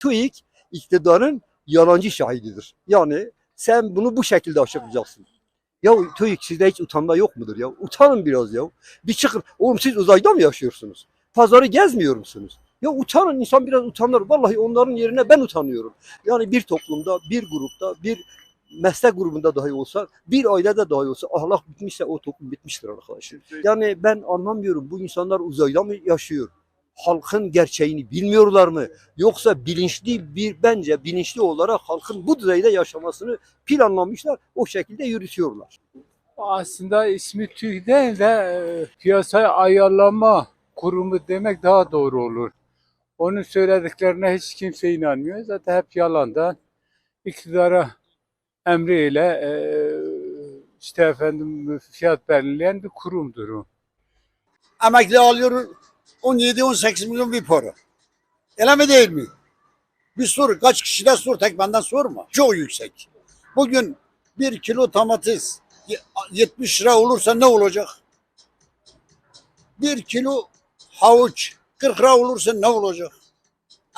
TÜİK iktidarın yalancı şahididir. Yani sen bunu bu şekilde açıklayacaksın. Ya TÜİK sizde hiç utanma yok mudur ya? Utanın biraz ya. Bir çıkın. Oğlum siz uzayda mı yaşıyorsunuz? Pazarı gezmiyor musunuz? Ya utanın insan biraz utanır. Vallahi onların yerine ben utanıyorum. Yani bir toplumda, bir grupta, bir meslek grubunda dahi olsa, bir ailede dahi olsa ahlak bitmişse o toplum bitmiştir arkadaşlar. Yani ben anlamıyorum bu insanlar uzayda mı yaşıyor? Halkın gerçeğini bilmiyorlar mı? Yoksa bilinçli bir bence bilinçli olarak halkın bu düzeyde yaşamasını planlamışlar, o şekilde yürütüyorlar. Aslında ismi TÜİK değil de e, piyasaya ayarlama kurumu demek daha doğru olur. Onun söylediklerine hiç kimse inanmıyor. Zaten hep yalandan iktidara emriyle e, işte efendim fiyat belirleyen bir kurumdur o. emekli alıyor 17-18 milyon bir para. Öyle mi değil mi? Bir sor, kaç kişide sor, tek benden sorma. Çok yüksek. Bugün bir kilo domates ye- 70 lira olursa ne olacak? Bir kilo havuç 40 lira olursa ne olacak?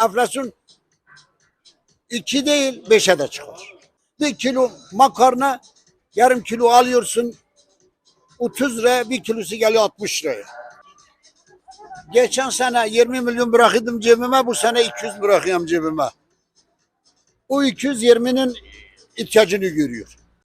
Enflasyon 2 değil 5'e de çıkar. Bir kilo makarna yarım kilo alıyorsun 30 liraya bir kilosu geliyor 60 liraya. Geçen sene 20 milyon bırakıyordum cebime, bu sene 200 bırakıyorum cebime. O 220'nin ihtiyacını görüyor.